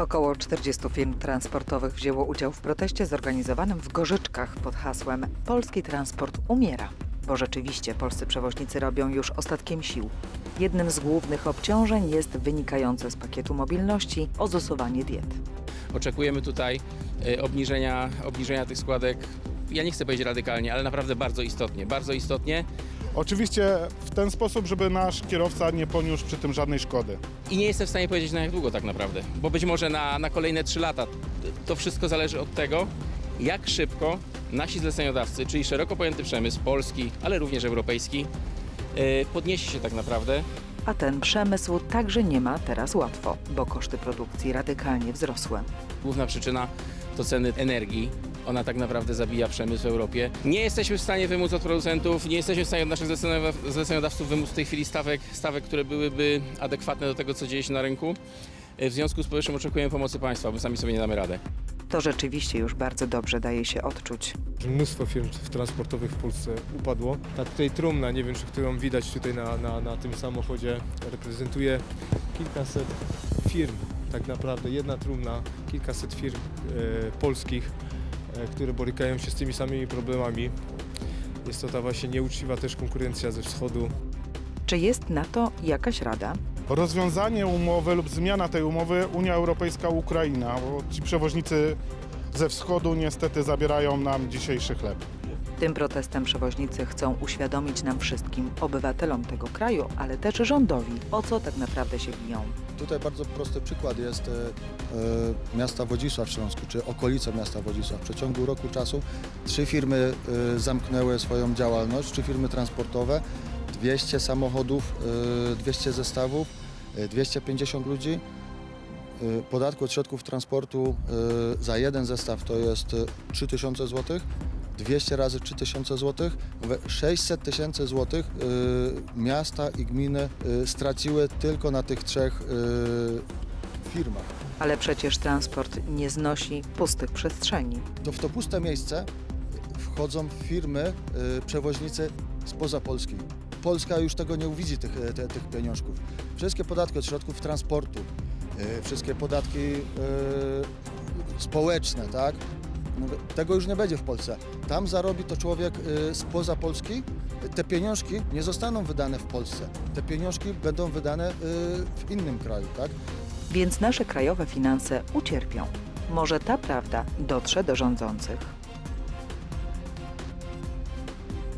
Około 40 firm transportowych wzięło udział w proteście zorganizowanym w Gorzyczkach pod hasłem Polski transport umiera. Bo rzeczywiście polscy przewoźnicy robią już ostatkiem sił. Jednym z głównych obciążeń jest wynikające z pakietu mobilności ozusowanie diet. Oczekujemy tutaj e, obniżenia, obniżenia tych składek. Ja nie chcę powiedzieć radykalnie, ale naprawdę bardzo istotnie. Bardzo istotnie. Oczywiście w ten sposób, żeby nasz kierowca nie poniósł przy tym żadnej szkody. I nie jestem w stanie powiedzieć na jak długo tak naprawdę, bo być może na, na kolejne 3 lata. To wszystko zależy od tego, jak szybko nasi zleceniodawcy, czyli szeroko pojęty przemysł polski, ale również europejski, e, podniesie się tak naprawdę A ten przemysł także nie ma teraz łatwo, bo koszty produkcji radykalnie wzrosły. Główna przyczyna to ceny energii. Ona tak naprawdę zabija przemysł w Europie. Nie jesteśmy w stanie wymóc od producentów, nie jesteśmy w stanie od naszych zleceniodaw- zleceniodawców wymóc w tej chwili stawek, stawek, które byłyby adekwatne do tego, co dzieje się na rynku. W związku z powyższym oczekujemy pomocy państwa, bo sami sobie nie damy radę. To rzeczywiście już bardzo dobrze daje się odczuć. Mnóstwo firm transportowych w Polsce upadło. Ta tutaj trumna, nie wiem czy którą widać tutaj na, na, na tym samochodzie, reprezentuje kilkaset firm. Tak naprawdę jedna trumna, kilkaset firm e, polskich, e, które borykają się z tymi samymi problemami. Jest to ta właśnie nieuczciwa też konkurencja ze wschodu. Czy jest na to jakaś rada? Rozwiązanie umowy lub zmiana tej umowy Unia Europejska-Ukraina, bo ci przewoźnicy ze wschodu niestety zabierają nam dzisiejszy chleb. Tym protestem przewoźnicy chcą uświadomić nam wszystkim, obywatelom tego kraju, ale też rządowi, o co tak naprawdę się biją. Tutaj bardzo prosty przykład jest e, e, miasta Wodzisław Śląsku, czy okolice miasta Wodzisław. W przeciągu roku czasu trzy firmy e, zamknęły swoją działalność, trzy firmy transportowe, 200 samochodów, e, 200 zestawów, e, 250 ludzi. E, Podatku od środków transportu e, za jeden zestaw to jest e, 3000 zł. 200 razy 3000 zł, 600 tysięcy złotych y, miasta i gminy y, straciły tylko na tych trzech y, firmach. Ale przecież transport nie znosi pustych przestrzeni. To w to puste miejsce wchodzą firmy, przewoźnicy spoza Polski. Polska już tego nie uwidzi, tych, te, tych pieniążków. Wszystkie podatki od środków transportu, wszystkie podatki społeczne, tak? Tego już nie będzie w Polsce. Tam zarobi to człowiek y, spoza Polski. Te pieniążki nie zostaną wydane w Polsce. Te pieniążki będą wydane y, w innym kraju, tak? Więc nasze krajowe finanse ucierpią. Może ta prawda dotrze do rządzących.